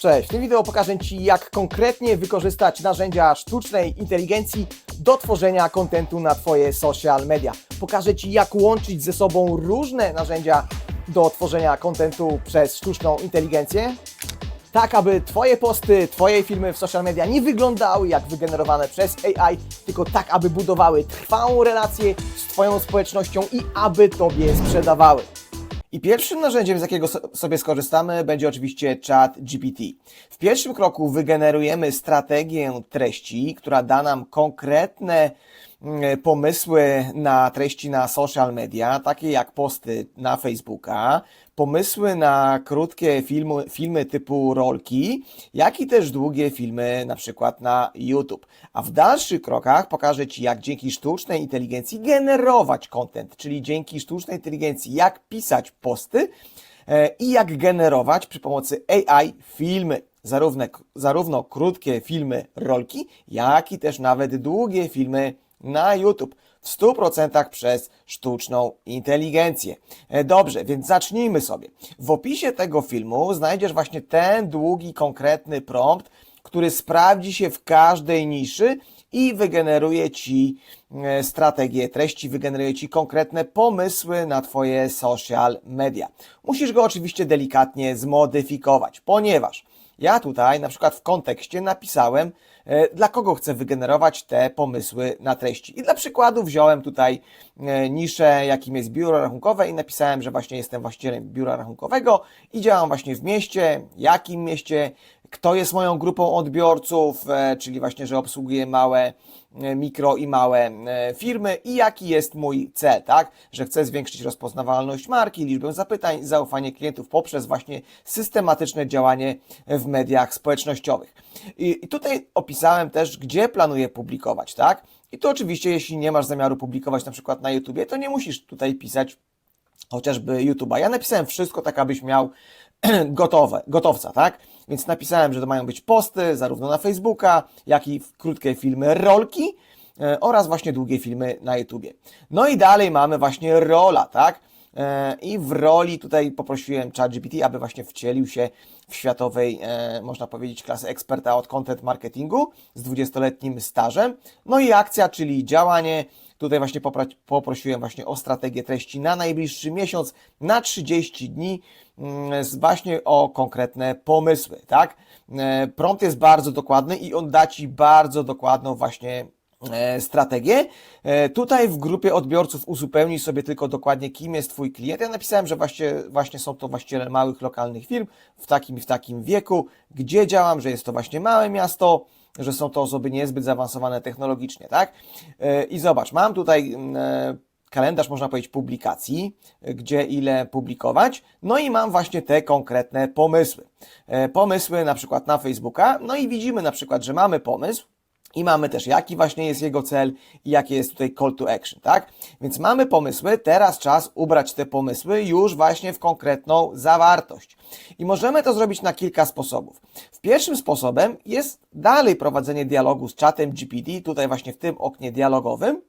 Cześć, w tym wideo pokażę Ci, jak konkretnie wykorzystać narzędzia sztucznej inteligencji do tworzenia kontentu na Twoje social media. Pokażę Ci, jak łączyć ze sobą różne narzędzia do tworzenia kontentu przez sztuczną inteligencję, tak aby Twoje posty, Twoje filmy w social media nie wyglądały jak wygenerowane przez AI, tylko tak, aby budowały trwałą relację z Twoją społecznością i aby Tobie sprzedawały. I pierwszym narzędziem, z jakiego so- sobie skorzystamy, będzie oczywiście Chat GPT. W pierwszym kroku wygenerujemy strategię treści, która da nam konkretne pomysły na treści na social media, takie jak posty na Facebooka, pomysły na krótkie filmy, filmy typu rolki, jak i też długie filmy na przykład na YouTube. A w dalszych krokach pokażę Ci, jak dzięki sztucznej inteligencji generować content, czyli dzięki sztucznej inteligencji, jak pisać posty e, i jak generować przy pomocy AI filmy. Zarówno, zarówno krótkie filmy rolki, jak i też nawet długie filmy na YouTube w 100% przez sztuczną inteligencję. E, Dobrze, więc zacznijmy sobie. W opisie tego filmu znajdziesz właśnie ten długi, konkretny prompt, który sprawdzi się w każdej niszy i wygeneruje Ci e, strategię treści, wygeneruje Ci konkretne pomysły na Twoje social media. Musisz go oczywiście delikatnie zmodyfikować, ponieważ ja tutaj na przykład w kontekście napisałem, dla kogo chcę wygenerować te pomysły na treści. I dla przykładu wziąłem tutaj e, niszę, jakim jest biuro rachunkowe i napisałem, że właśnie jestem właścicielem biura rachunkowego i działam właśnie w mieście, jakim mieście, kto jest moją grupą odbiorców, e, czyli właśnie, że obsługuję małe, e, mikro i małe e, firmy i jaki jest mój cel, tak? Że chcę zwiększyć rozpoznawalność marki, liczbę zapytań, zaufanie klientów poprzez właśnie systematyczne działanie w mediach społecznościowych. I tutaj opisałem też, gdzie planuję publikować, tak? I to oczywiście, jeśli nie masz zamiaru publikować na przykład na YouTubie, to nie musisz tutaj pisać chociażby YouTube'a. Ja napisałem wszystko tak, abyś miał gotowe, gotowca, tak? Więc napisałem, że to mają być posty zarówno na Facebooka, jak i krótkie filmy rolki e, oraz właśnie długie filmy na YouTubie. No i dalej mamy właśnie rola, tak? E, I w roli tutaj poprosiłem ChatGPT, aby właśnie wcielił się w światowej, e, można powiedzieć, klasy eksperta od content marketingu z 20-letnim stażem. No i akcja, czyli działanie. Tutaj właśnie poprosiłem właśnie o strategię treści na najbliższy miesiąc, na 30 dni, właśnie o konkretne pomysły, tak? E, Prompt jest bardzo dokładny i on da Ci bardzo dokładną właśnie e, strategię. E, Tutaj w grupie odbiorców uzupełnij sobie tylko dokładnie, kim jest Twój klient. Ja napisałem, że właśnie, właśnie są to właściciele małych, lokalnych firm w takim i w takim wieku, gdzie działam, że jest to właśnie małe miasto, że są to osoby niezbyt zaawansowane technologicznie, tak? I zobacz, mam tutaj mm, kalendarz, można powiedzieć, publikacji, e, gdzie ile publikować, no i mam właśnie te konkretne pomysły. E, Pomysły na przykład na Facebooka, no i widzimy na przykład, że mamy pomysł, i mamy też, jaki właśnie jest jego cel i jakie jest tutaj call to action, tak? Więc mamy pomysły, teraz czas ubrać te pomysły już właśnie w konkretną zawartość. I możemy to zrobić na kilka sposobów. W pierwszym sposobem jest dalej prowadzenie dialogu z czatem GPT, tutaj właśnie w tym oknie dialogowym,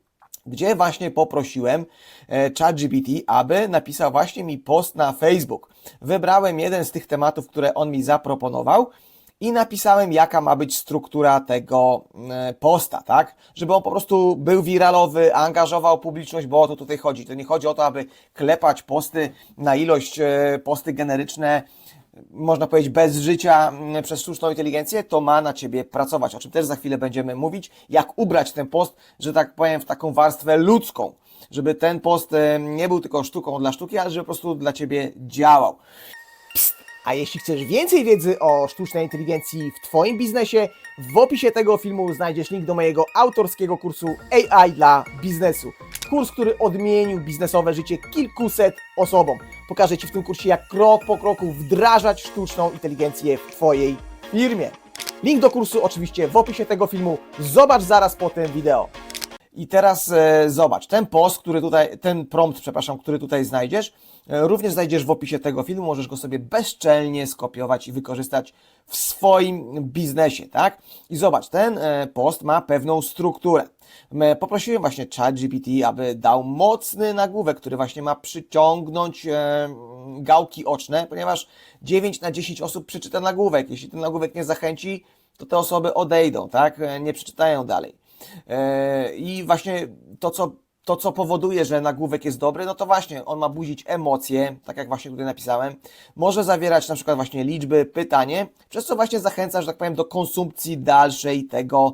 gdzie właśnie poprosiłem e, ChatGPT, aby napisał właśnie mi post na Facebook. Wybrałem jeden z tych tematów, które on mi zaproponował i napisałem, jaka ma być struktura tego e, posta, tak? Żeby on po prostu był wiralowy, angażował publiczność, bo o to tutaj chodzi. To nie chodzi o to, aby klepać posty na ilość e, posty generyczne, można powiedzieć, bez życia przez sztuczną inteligencję, to ma na ciebie pracować. O czym też za chwilę będziemy mówić, jak ubrać ten post, że tak powiem, w taką warstwę ludzką. Żeby ten post e, nie był tylko sztuką dla sztuki, ale żeby po prostu dla ciebie działał. A jeśli chcesz więcej wiedzy o sztucznej inteligencji w Twoim biznesie, w opisie tego filmu znajdziesz link do mojego autorskiego kursu AI dla biznesu. Kurs, który odmienił biznesowe życie kilkuset osobom. Pokażę Ci w tym kursie, jak krok po kroku wdrażać sztuczną inteligencję w Twojej firmie. Link do kursu oczywiście w opisie tego filmu. Zobacz zaraz po tym wideo. I teraz e, zobacz, ten post, który tutaj, ten prompt, przepraszam, który tutaj znajdziesz, e, również znajdziesz w opisie tego filmu, możesz go sobie bezczelnie skopiować i wykorzystać w swoim biznesie, tak? I zobacz, ten e, post ma pewną strukturę. Poprosiłem właśnie ChatGPT, aby dał mocny nagłówek, który właśnie ma przyciągnąć gałki oczne, ponieważ 9 na 10 osób przeczyta nagłówek. Jeśli ten nagłówek nie zachęci, to te osoby odejdą, tak? Nie przeczytają dalej. E, I właśnie to, co, to, co powoduje, że nagłówek jest dobry, no to właśnie on ma budzić emocje, tak jak właśnie tutaj napisałem. Może zawierać na przykład właśnie liczby, pytanie, przez co właśnie zachęca, że tak powiem, do konsumpcji dalszej tego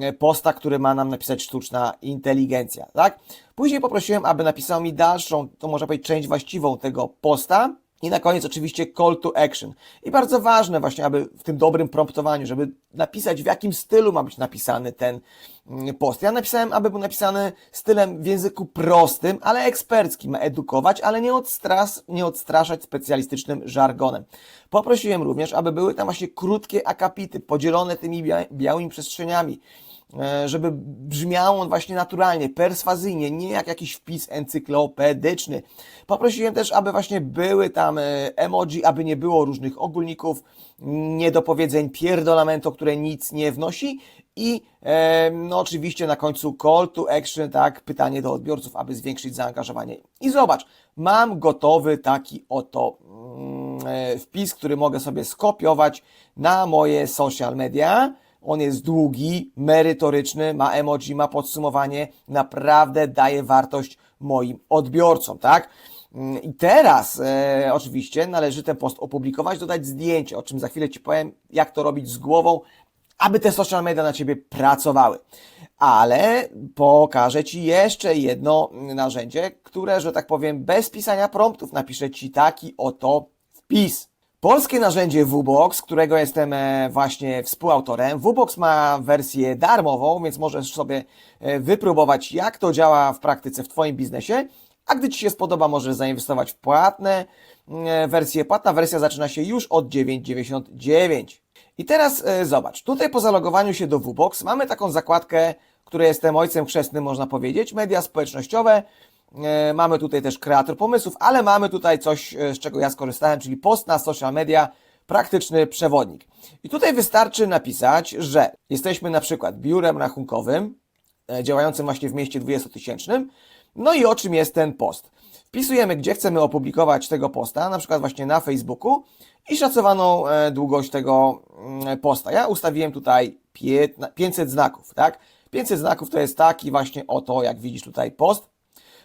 e, posta, który ma nam napisać sztuczna inteligencja, tak? Później poprosiłem, aby napisał mi dalszą, to można powiedzieć, część właściwą tego posta, i na koniec oczywiście call to action. I bardzo ważne właśnie, aby w tym dobrym promptowaniu, żeby napisać w jakim stylu ma być napisany ten mm, post. Ja napisałem, aby był napisany stylem w języku prostym, ale eksperckim. Edukować, ale nie, odstras, nie odstraszać specjalistycznym żargonem. Poprosiłem również, aby były tam właśnie krótkie akapity, podzielone tymi bia białymi przestrzeniami żeby brzmiał on właśnie naturalnie, perswazyjnie, nie jak jakiś wpis encyklopedyczny. Poprosiłem też, aby właśnie były tam e, emoji, aby nie było różnych ogólników, niedopowiedzeń, pierdolamento, które nic nie wnosi i e, no oczywiście na końcu call to action, tak, pytanie do odbiorców, aby zwiększyć zaangażowanie. I zobacz, mam gotowy taki oto mm, e, wpis, który mogę sobie skopiować na moje social media. On jest długi, merytoryczny, ma emoji, ma podsumowanie, naprawdę daje wartość moim odbiorcom, tak? Mm, I teraz e, oczywiście należy ten post opublikować, dodać zdjęcie, o czym za chwilę Ci powiem, jak to robić z głową, aby te social media na Ciebie pracowały. Ale pokażę Ci jeszcze jedno narzędzie, które, że tak powiem, bez pisania promptów napisze Ci taki oto wpis. Polskie narzędzie VBox, którego jestem e, właśnie współautorem. VBox ma wersję darmową, więc możesz sobie e, wypróbować, jak to działa w praktyce w Twoim biznesie. A gdy Ci się spodoba, możesz zainwestować w płatne e, wersje. Płatna wersja zaczyna się już od 9,99. I teraz zobacz, tutaj po zalogowaniu się do VBox mamy taką zakładkę, której jestem ojcem chrzestnym, można powiedzieć, media społecznościowe. E, Mamy tutaj też kreator pomysłów, ale mamy tutaj coś, e, z czego ja skorzystałem, czyli post na social media, praktyczny przewodnik. I tutaj wystarczy napisać, że jesteśmy na przykład biurem rachunkowym, e, działającym właśnie w mieście 20-tysięcznym, no i o czym jest ten post. Wpisujemy, gdzie chcemy opublikować tego posta, na przykład właśnie na Facebooku i szacowaną długość tego mm, posta. Ja ustawiłem tutaj 500 znaków, tak? 500 znaków to jest taki właśnie oto, jak widzisz tutaj post.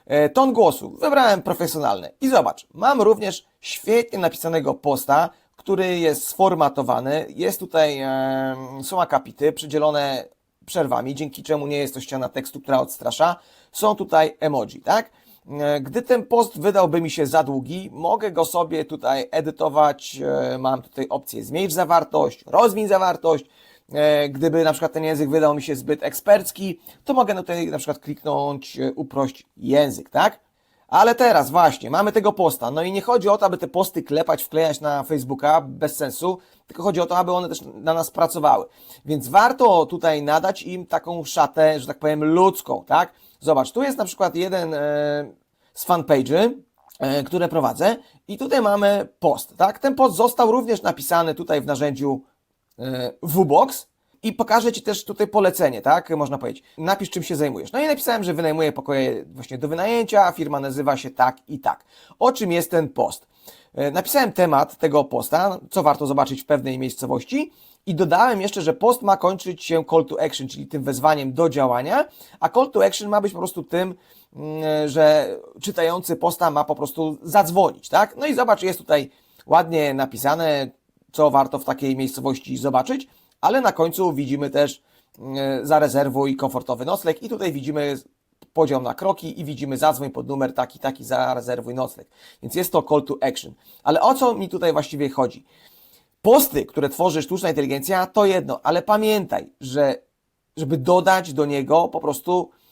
E, Ton głosu wybrałem profesjonalny. I zobacz, mam również świetnie napisanego posta, który jest sformatowany. Jest tutaj, e, są akapity przydzielone przerwami, dzięki czemu nie jest to ściana tekstu, która odstrasza. Są tutaj emoji, tak? E, Gdy ten post wydałby mi się za długi, mogę go sobie tutaj edytować. E, Mam tutaj opcję zmniejsz zawartość, rozwiń zawartość. E, Gdyby na przykład ten język wydał mi się zbyt ekspercki, to mogę tutaj na przykład kliknąć e, uprość język, tak? Ale teraz właśnie, mamy tego posta. No i nie chodzi o to, aby te posty klepać, wklejać na Facebooka bez sensu, tylko chodzi o to, aby one też na nas pracowały. Więc warto tutaj nadać im taką szatę, że tak powiem, ludzką, tak? Zobacz, tu jest na przykład jeden e, z fanpage'y, e, które prowadzę i tutaj mamy post, tak? Ten post został również napisany tutaj w narzędziu e, VBox i pokażę Ci też tutaj polecenie, tak? Można powiedzieć. Napisz, czym się zajmujesz. No i napisałem, że wynajmuję pokoje właśnie do wynajęcia, firma nazywa się tak i tak. O czym jest ten post? E, Napisałem temat tego posta, co warto zobaczyć w pewnej miejscowości i dodałem jeszcze, że post ma kończyć się call to action, czyli tym wezwaniem do działania, a call to action ma być po prostu tym, mm, że czytający posta ma po prostu zadzwonić, tak? No i zobacz, jest tutaj ładnie napisane, co warto w takiej miejscowości zobaczyć, ale na końcu widzimy też mm, zarezerwuj komfortowy nocleg i tutaj widzimy podział na kroki i widzimy zadzwoń pod numer taki, taki, zarezerwuj nocleg. Więc jest to call to action. Ale o co mi tutaj właściwie chodzi? Posty, które tworzy sztuczna inteligencja, to jedno, ale pamiętaj, że żeby dodać do niego po prostu e,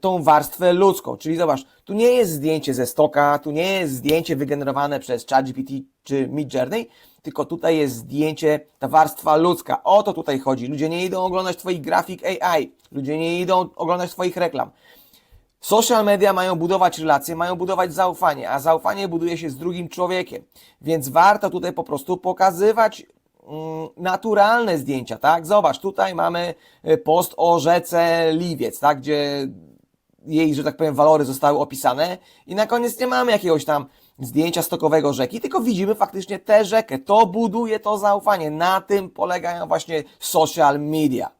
tą warstwę ludzką. Czyli zobacz, tu nie jest zdjęcie ze stoka, tu nie jest zdjęcie wygenerowane przez ChatGPT czy Midjourney, tylko tutaj jest zdjęcie, ta warstwa ludzka. O to tutaj chodzi. Ludzie nie idą oglądać Twoich grafik AI, ludzie nie idą oglądać Twoich reklam. Social media mają budować relacje, mają budować zaufanie, a zaufanie buduje się z drugim człowiekiem. Więc warto tutaj po prostu pokazywać naturalne zdjęcia, tak? Zobacz, tutaj mamy y, post o rzece Liwiec, tak? Gdzie jej, że tak powiem, walory zostały opisane i na koniec nie mamy jakiegoś tam zdjęcia stokowego rzeki, tylko widzimy faktycznie tę rzekę. To buduje to zaufanie. Na tym polegają właśnie social media.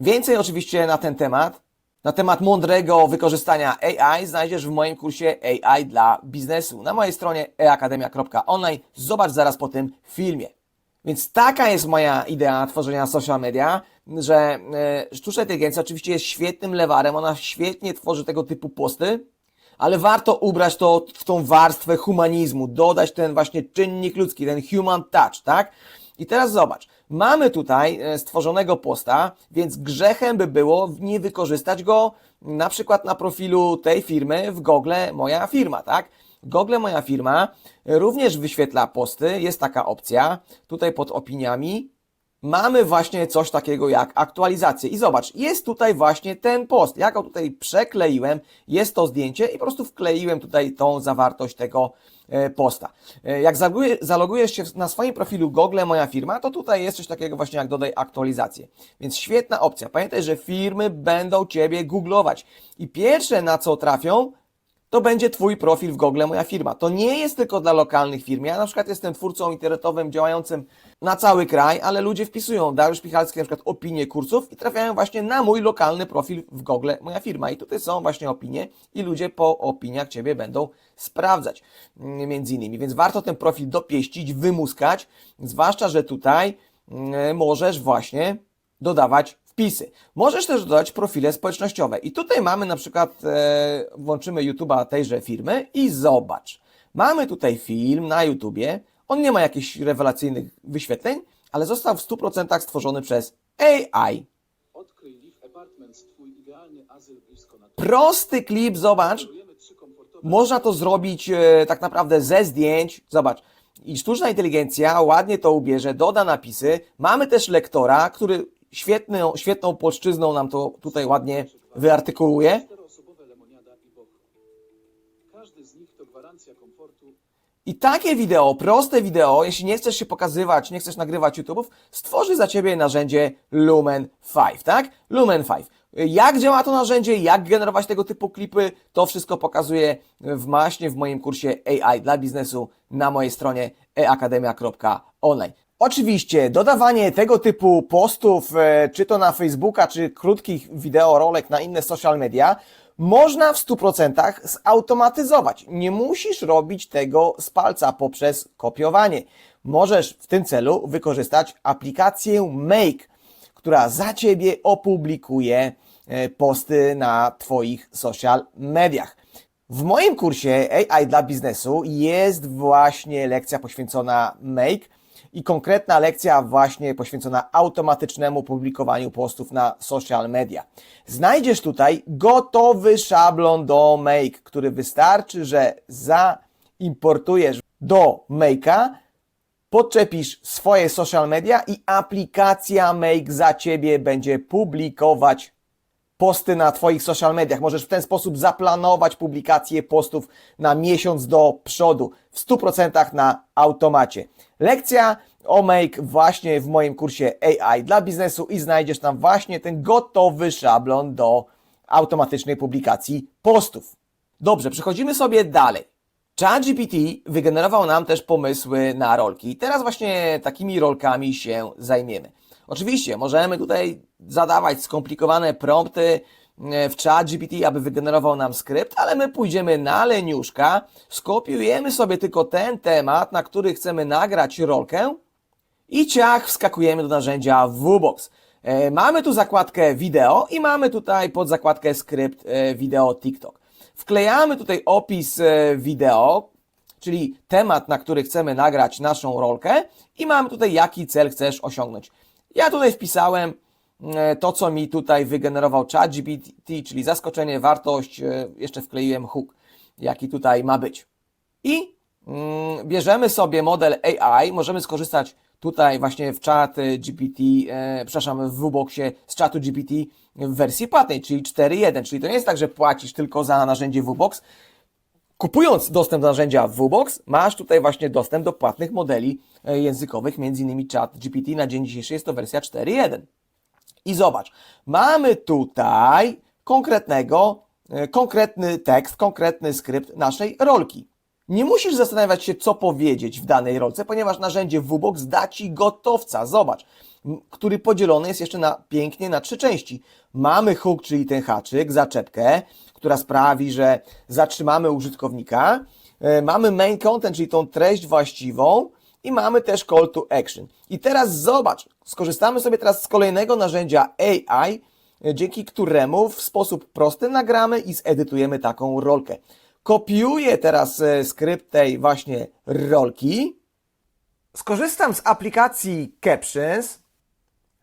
Więcej oczywiście na ten temat, na temat mądrego wykorzystania AI znajdziesz w moim kursie AI dla biznesu na mojej stronie eakademia.online. Zobacz zaraz po tym filmie. Więc taka jest moja idea tworzenia social media, że e, sztuczna inteligencja oczywiście jest świetnym lewarem, ona świetnie tworzy tego typu posty, ale warto ubrać to w tą warstwę humanizmu, dodać ten właśnie czynnik ludzki, ten human touch, tak? I teraz zobacz, mamy tutaj e, stworzonego posta, więc grzechem by było nie wykorzystać go na przykład na profilu tej firmy w Google Moja Firma, tak? Google Moja Firma również wyświetla posty, jest taka opcja, tutaj pod opiniami, mamy właśnie coś takiego jak aktualizację. I zobacz, jest tutaj właśnie ten post. Ja go tutaj przekleiłem, jest to zdjęcie i po prostu wkleiłem tutaj tą zawartość tego e, posta. E, Jak zaloguje- zalogujesz się na swoim profilu Google Moja Firma, to tutaj jest coś takiego właśnie jak dodaj aktualizację. Więc świetna opcja. Pamiętaj, że firmy będą Ciebie googlować. I pierwsze na co trafią, to będzie Twój profil w Google Moja Firma. To nie jest tylko dla lokalnych firm. Ja na przykład jestem twórcą internetowym działającym na cały kraj, ale ludzie wpisują Dariusz Pichalski na przykład opinie kursów i trafiają właśnie na mój lokalny profil w Google Moja Firma. I tutaj są właśnie opinie i ludzie po opiniach Ciebie będą sprawdzać mm, między innymi. Więc warto ten profil dopieścić, wymuskać, zwłaszcza, że tutaj mm, możesz właśnie dodawać wpisy. Możesz też dodać profile społecznościowe. I tutaj mamy na przykład, e, włączymy YouTube'a tejże firmy i zobacz. Mamy tutaj film na YouTubie. On nie ma jakichś rewelacyjnych wyświetleń, ale został w 100% stworzony przez AI. Odkryj Leaf Apartments, twój idealny azyl blisko natury. Prosty klip, zobacz. Można to zrobić e, tak naprawdę ze zdjęć. Zobacz. I sztuczna inteligencja ładnie to ubierze, doda napisy. Mamy też lektora, który świetną, świetną polszczyzną nam to tutaj ładnie wyartykułuje. I takie wideo, proste wideo, jeśli nie chcesz się pokazywać, nie chcesz nagrywać YouTube'ów, stworzy za Ciebie narzędzie Lumen 5, tak? Lumen 5. Jak działa to narzędzie, jak generować tego typu klipy, to wszystko pokazuję w maśnie w moim kursie AI dla biznesu na mojej stronie eakademia.online. Oczywiście dodawanie tego typu postów, e, czy to na Facebooka, czy krótkich wideorolek na inne social media, można w 100% zautomatyzować. Nie musisz robić tego z palca poprzez kopiowanie. Możesz w tym celu wykorzystać aplikację Make, która za Ciebie opublikuje e, posty na Twoich social mediach. W moim kursie AI dla biznesu jest właśnie lekcja poświęcona Make i konkretna lekcja właśnie poświęcona automatycznemu publikowaniu postów na social media. Znajdziesz tutaj gotowy szablon do Make, który wystarczy, że zaimportujesz do Make'a, podczepisz swoje social media i aplikacja Make za Ciebie będzie publikować posty na Twoich social mediach. Możesz w ten sposób zaplanować publikację postów na miesiąc do przodu, w 100% na automacie. Lekcja o Make właśnie w moim kursie AI dla biznesu i znajdziesz tam właśnie ten gotowy szablon do automatycznej publikacji postów. Dobrze, przechodzimy sobie dalej. ChatGPT wygenerował nam też pomysły na rolki. I teraz właśnie takimi rolkami się zajmiemy. Oczywiście możemy tutaj zadawać skomplikowane prompty e, w ChatGPT, aby wygenerował nam skrypt, ale my pójdziemy na leniuszka, skopiujemy sobie tylko ten temat, na który chcemy nagrać rolkę i ciach wskakujemy do narzędzia VBox. E, Mamy tu zakładkę wideo i mamy tutaj pod zakładkę skrypt e, wideo TikTok. Wklejamy tutaj opis wideo, czyli temat, na który chcemy nagrać naszą rolkę i mamy tutaj jaki cel chcesz osiągnąć. Ja tutaj wpisałem e, to, co mi tutaj wygenerował ChatGPT, czyli zaskoczenie, wartość, e, jeszcze wkleiłem hook, jaki tutaj ma być. I mm, bierzemy sobie model AI, możemy skorzystać tutaj właśnie w chat GPT, e, przepraszam, w WBoxie z czatu GPT w wersji płatnej, czyli 4.1, czyli to nie jest tak, że płacisz tylko za narzędzie WBox, Kupując dostęp do narzędzia VBox, masz tutaj właśnie dostęp do płatnych modeli e, językowych, innymi chat GPT. Na dzień dzisiejszy jest to wersja 4.1. I zobacz, mamy tutaj konkretnego, e, konkretny tekst, konkretny skrypt naszej rolki. Nie musisz zastanawiać się, co powiedzieć w danej rolce, ponieważ narzędzie VBox da Ci gotowca. Zobacz, który podzielony jest jeszcze na pięknie na trzy części. Mamy hook, czyli ten haczyk, zaczepkę, która sprawi, że zatrzymamy użytkownika. E, Mamy main content, czyli tą treść właściwą i mamy też call to action. I teraz zobacz, skorzystamy sobie teraz z kolejnego narzędzia AI, e, dzięki któremu w sposób prosty nagramy i zedytujemy taką rolkę. Kopiuję teraz e, skrypt tej właśnie rolki. Skorzystam z aplikacji Captions.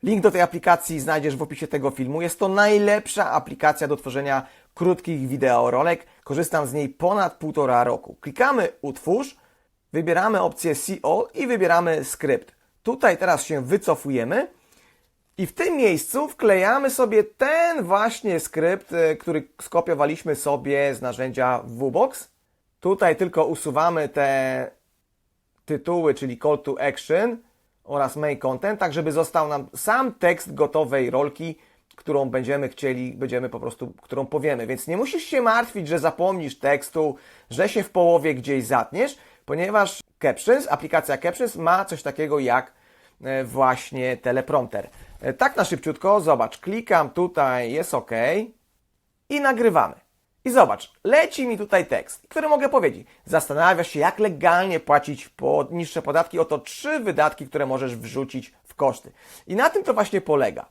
Link do tej aplikacji znajdziesz w opisie tego filmu. Jest to najlepsza aplikacja do tworzenia krótkich wideorolek. Korzystam z niej ponad półtora roku. Klikamy utwórz, wybieramy opcję CO i wybieramy skrypt. Tutaj teraz się wycofujemy i w tym miejscu wklejamy sobie ten właśnie skrypt, y, który skopiowaliśmy sobie z narzędzia VBox. Tutaj tylko usuwamy te tytuły, czyli call to action oraz main content, tak żeby został nam sam tekst gotowej rolki, którą będziemy chcieli, będziemy po prostu, którą powiemy. Więc nie musisz się martwić, że zapomnisz tekstu, że się w połowie gdzieś zatniesz, ponieważ Captions, aplikacja Captions ma coś takiego jak e, właśnie teleprompter. E, Tak na szybciutko, zobacz, klikam tutaj, jest OK i nagrywamy. I zobacz, leci mi tutaj tekst, który mogę powiedzieć. Zastanawiasz się, jak legalnie płacić po niższe podatki. Oto trzy wydatki, które możesz wrzucić w koszty. I na tym to właśnie polega.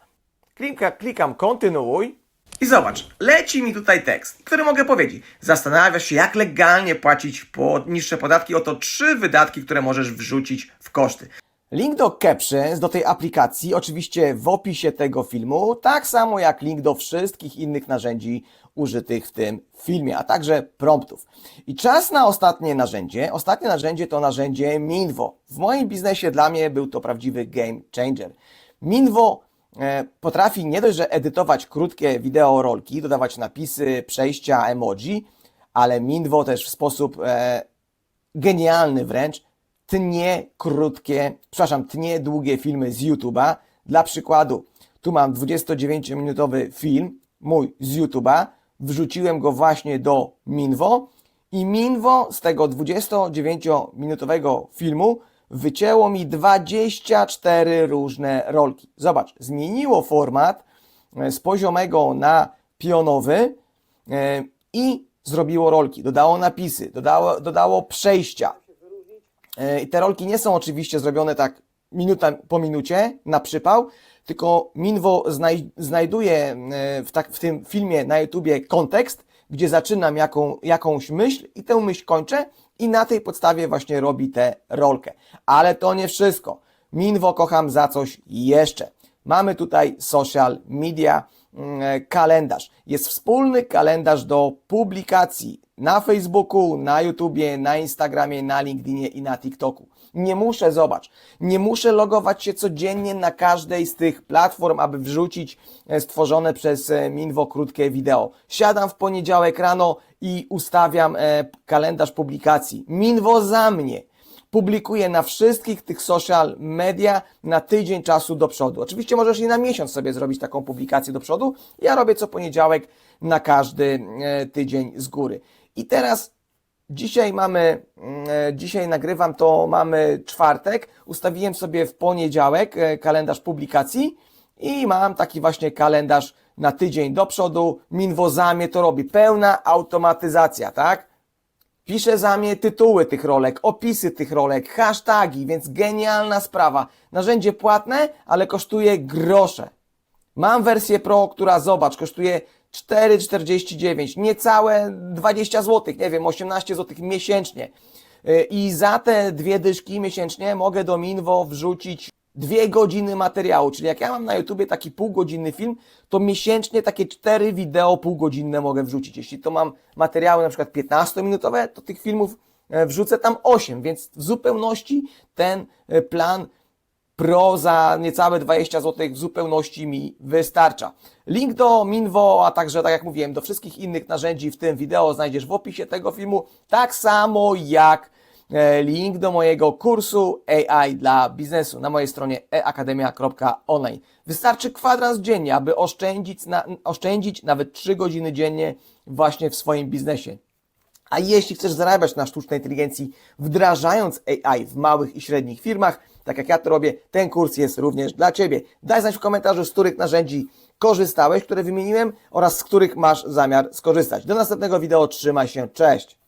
Klika, klikam kontynuuj. I zobacz, leci mi tutaj tekst, który mogę powiedzieć. Zastanawiasz się, jak legalnie płacić po niższe podatki. Oto trzy wydatki, które możesz wrzucić w koszty. Link do Captions, do tej aplikacji, oczywiście w opisie tego filmu, tak samo jak link do wszystkich innych narzędzi użytych w tym filmie, a także promptów. I czas na ostatnie narzędzie. Ostatnie narzędzie to narzędzie Minvo. W moim biznesie dla mnie był to prawdziwy game changer. Minvo potrafi nie dość, że edytować krótkie wideorolki, dodawać napisy, przejścia, emoji, ale Minvo też w sposób e, genialny wręcz tnie krótkie, przepraszam, tnie długie filmy z YouTube'a. Dla przykładu, tu mam 29-minutowy film, mój z YouTube'a, wrzuciłem go właśnie do Minwo i Minwo z tego 29-minutowego filmu wycięło mi 24 różne rolki. Zobacz, zmieniło format e, z poziomego na pionowy e, i zrobiło rolki, dodało napisy, dodało, dodało przejścia. E, I te rolki nie są oczywiście zrobione tak minuta po minucie na przypał, tylko Minwo znaj znajduje w, tak, w tym filmie na YouTubie kontekst, gdzie zaczynam jaką, jakąś myśl i tę myśl kończę i na tej podstawie właśnie robi tę rolkę. Ale to nie wszystko. Minwo kocham za coś jeszcze. Mamy tutaj social media, mm, kalendarz. Jest wspólny kalendarz do publikacji na Facebooku, na YouTubie, na Instagramie, na LinkedInie i na TikToku. Nie muszę, zobacz, nie muszę logować się codziennie na każdej z tych platform, aby wrzucić e, stworzone przez e, Minwo krótkie wideo. Siadam w poniedziałek rano i ustawiam e, kalendarz publikacji. Minwo za mnie publikuję na wszystkich tych social media na tydzień czasu do przodu. Oczywiście możesz i na miesiąc sobie zrobić taką publikację do przodu. Ja robię co poniedziałek na każdy tydzień z góry. I teraz dzisiaj mamy, mm, e, dzisiaj nagrywam to, mamy czwartek. Ustawiłem sobie w poniedziałek e, kalendarz publikacji i mam taki właśnie kalendarz na tydzień do przodu. Minwo za mnie to robi. Pełna automatyzacja, tak? Pisze za mnie tytuły tych rolek, opisy tych rolek, hasztagi, więc genialna sprawa. Narzędzie płatne, ale kosztuje grosze. Mam wersję Pro, która zobacz, kosztuje 4,49, niecałe 20 zł, nie wiem, 18 zł miesięcznie. Yy, I za te dwie dyszki miesięcznie mogę do Minwo wrzucić dwie godziny materiału, czyli jak ja mam na YouTubie taki półgodzinny film, to miesięcznie takie cztery wideo półgodzinne mogę wrzucić. Jeśli to mam materiały na przykład 15-minutowe, to tych filmów e, wrzucę tam 8, więc w zupełności ten e, plan Pro za niecałe 20 zł w zupełności mi wystarcza. Link do Minwo, a także, tak jak mówiłem, do wszystkich innych narzędzi w tym wideo znajdziesz w opisie tego filmu, tak samo jak e, link do mojego kursu AI dla biznesu na mojej stronie eakademia.online. Wystarczy kwadrans dziennie, aby oszczędzić, na, oszczędzić nawet 3 godziny dziennie właśnie w swoim biznesie. A jeśli chcesz zarabiać na sztucznej inteligencji, wdrażając AI w małych i średnich firmach, tak jak ja to robię, ten kurs jest również dla Ciebie. Daj znać w komentarzu, z których narzędzi korzystałeś, które wymieniłem oraz z których masz zamiar skorzystać. Do następnego wideo, trzymaj się, cześć!